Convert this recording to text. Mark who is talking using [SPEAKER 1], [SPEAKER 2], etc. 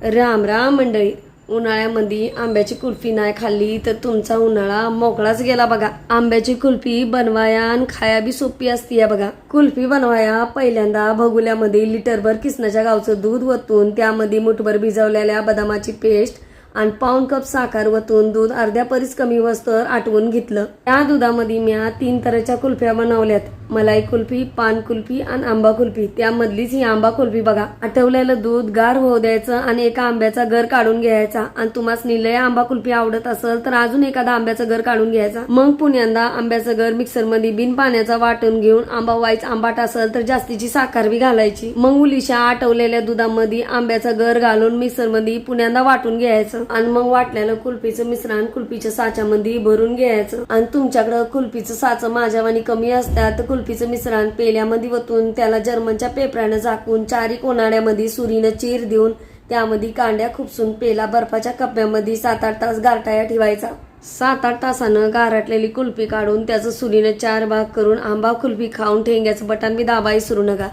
[SPEAKER 1] राम राम मंडळी. उन्हाळ्यामध्ये आंब्याची कुल्फी नाही खाल्ली तर तुमचा उन्हाळा मोकळाच गेला बघा. आंब्याची कुल्फी बनवाया आणि खाया बी सोपी असती बघा. कुल्फी बनवाया पहिल्यांदा भगुल्यामध्ये लिटरभर किसनाच्या गावचं दूध वतून त्यामध्ये मुठभर भिजवलेल्या बदामाची पेस्ट आणि पाऊन कप साखर वतून दूध अर्ध्या परीस कमी वस्तर आटवून घेतलं. त्या दुधामध्ये मी तीन तऱ्हेच्या कुल्फ्या बनवल्यात. मलाई कुल्फी पान कुल्फी आणि आंबा कुल्फी. त्यामधलीच ही आंबा कुल्फी बघा. आठवलेलं दूध गार होऊ द्यायचं आणि एका आंब्याचा गर काढून घ्यायचा. आणि तुम्हाला निलय आंबा कुल्फी आवडत असेल तर अजून एखादा आंब्याचा गर काढून घ्यायचा. मग पुण्यांदा आंब्याचं गर मिक्सरमध्ये बिन पाण्याचा वाटून घेऊन आंबा वाईच आंबाट असेल तर जास्तीची साखर बी घालायची. मग उलिशा आटवलेल्या दुधामध्ये आंब्याचा गर घालून मिक्सरमध्ये पुण्यांदा वाटून घ्यायचं. आणि मग वाटलेलं कुल्फीचं मिश्रण कुल्फीच्या साच्यामध्ये भरून घ्यायचं. आणि तुमच्याकडं कुल्फीचं साचं माझ्यावानी कमी असतात. तर कुल्फीचं मिश्रण पेल्यामध्ये वतून त्याला जर्मनच्या पेपरानं झाकून चारी कोनाड्यामध्ये सुरीनं चीर देऊन त्यामध्ये कांड्या खुपसून पेला बर्फाच्या कप्प्यामध्ये सात आठ तास गारटाया ठेवायचा. सात आठ तासानं गारटलेली कुल्फी काढून त्याचं सुरीनं चार भाग करून आंबा कुल्फी खाऊन ठेंग्याचं बटन बी दाबाई सुरू नका.